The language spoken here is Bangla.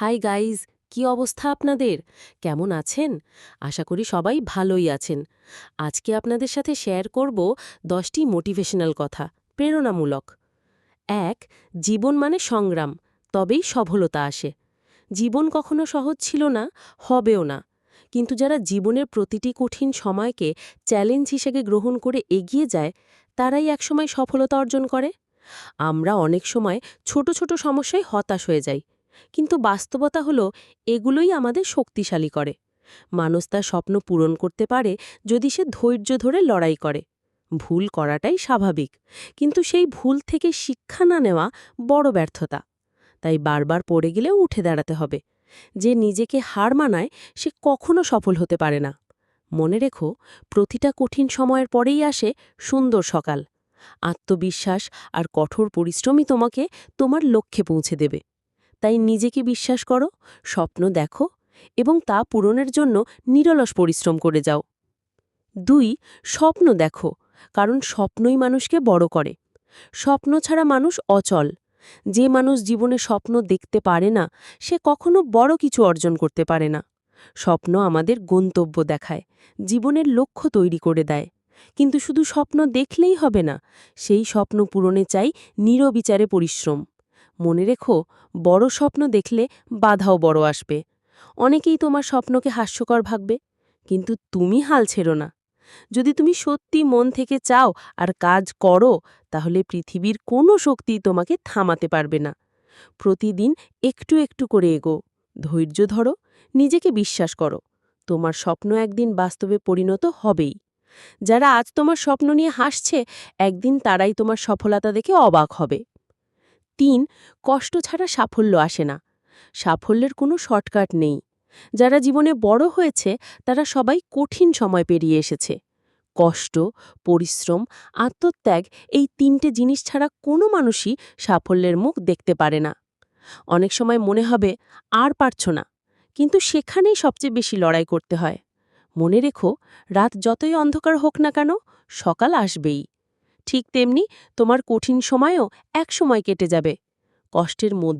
হাই গাইজ, কি অবস্থা আপনাদের? কেমন আছেন? আশা করি সবাই ভালোই আছেন। আজকে আপনাদের সাথে শেয়ার করব দশটি মোটিভেশনাল কথা, প্রেরণামূলক। এক, জীবন মানে সংগ্রাম, তবেই সফলতা আসে। জীবন কখনো সহজ ছিল না, হবেও না। কিন্তু যারা জীবনের প্রতিটি কঠিন সময়কে চ্যালেঞ্জ হিসেবে গ্রহণ করে এগিয়ে যায়, তারাই একসময় সফলতা অর্জন করে। আমরা অনেক সময় ছোট ছোট সমস্যায় হতাশ হয়ে যাই কিন্তু বাস্তবতা হলো, এগুলোই আমাদের শক্তিশালী করে। মানুষ তার স্বপ্ন পূরণ করতে পারে যদি সে ধৈর্য ধরে লড়াই করে। ভুল করাটাই স্বাভাবিক, কিন্তু সেই ভুল থেকে শিক্ষা না নেওয়া বড় ব্যর্থতা। তাই বারবার পড়ে গেলেও উঠে দাঁড়াতে হবে। যে নিজেকে হার মানায়, সে কখনো সফল হতে পারে না। মনে রেখো, প্রতিটা কঠিন সময়ের পরেই আসে সুন্দর সকাল। আত্মবিশ্বাস আর কঠোর পরিশ্রমই তোমাকে তোমার লক্ষ্যে পৌঁছে দেবে। তাই নিজেকে বিশ্বাস করো, স্বপ্ন দেখো এবং তা পূরণের জন্য নিরলস পরিশ্রম করে যাও। দুই, স্বপ্ন দেখো, কারণ স্বপ্নই মানুষকে বড় করে। স্বপ্ন ছাড়া মানুষ অচল। যে মানুষ জীবনে স্বপ্ন দেখতে পারে না, সে কখনো বড় কিছু অর্জন করতে পারে না। স্বপ্ন আমাদের গন্তব্য দেখায়, জীবনের লক্ষ্য তৈরি করে দেয়। কিন্তু শুধু স্বপ্ন দেখলেই হবে না, সেই স্বপ্ন পূরণে চাই নিরবিচারে পরিশ্রম। মনে রেখো, বড় স্বপ্ন দেখলে বাধাও বড় আসবে। অনেকেই তোমার স্বপ্নকে হাস্যকর ভাববে, কিন্তু তুমি হাল ছেড়ো না। যদি তুমি সত্যি মন থেকে চাও আর কাজ করো, তাহলে পৃথিবীর কোনো শক্তি তোমাকে থামাতে পারবে না। প্রতিদিন একটু একটু করে এগো, ধৈর্য ধরো, নিজেকে বিশ্বাস করো। তোমার স্বপ্ন একদিন বাস্তবে পরিণত হবেই। যারা আজ তোমার স্বপ্ন নিয়ে হাসছে, একদিন তারাই তোমার সফলতা দেখে অবাক হবে। তিন, কষ্ট ছাড়া সাফল্য আসে না। সাফল্যের কোনো শর্টকাট নেই। যারা জীবনে বড় হয়েছে, তারা সবাই কঠিন সময় পেরিয়ে এসেছে। কষ্ট, পরিশ্রম, আত্মত্যাগ এই তিনটে জিনিস ছাড়া কোনো মানুষই সাফল্যের মুখ দেখতে পারে না। অনেক সময় মনে হবে, আর পারছ না। কিন্তু সেখানেই সবচেয়ে বেশি লড়াই করতে হয়। মনে রেখো, রাত যতই অন্ধকার হোক না কেন, সকাল আসবেই। ঠিক তেমনি তোমার কঠিন সময়ও এক সময় কেটে যাবে। কষ্টের মধ্যে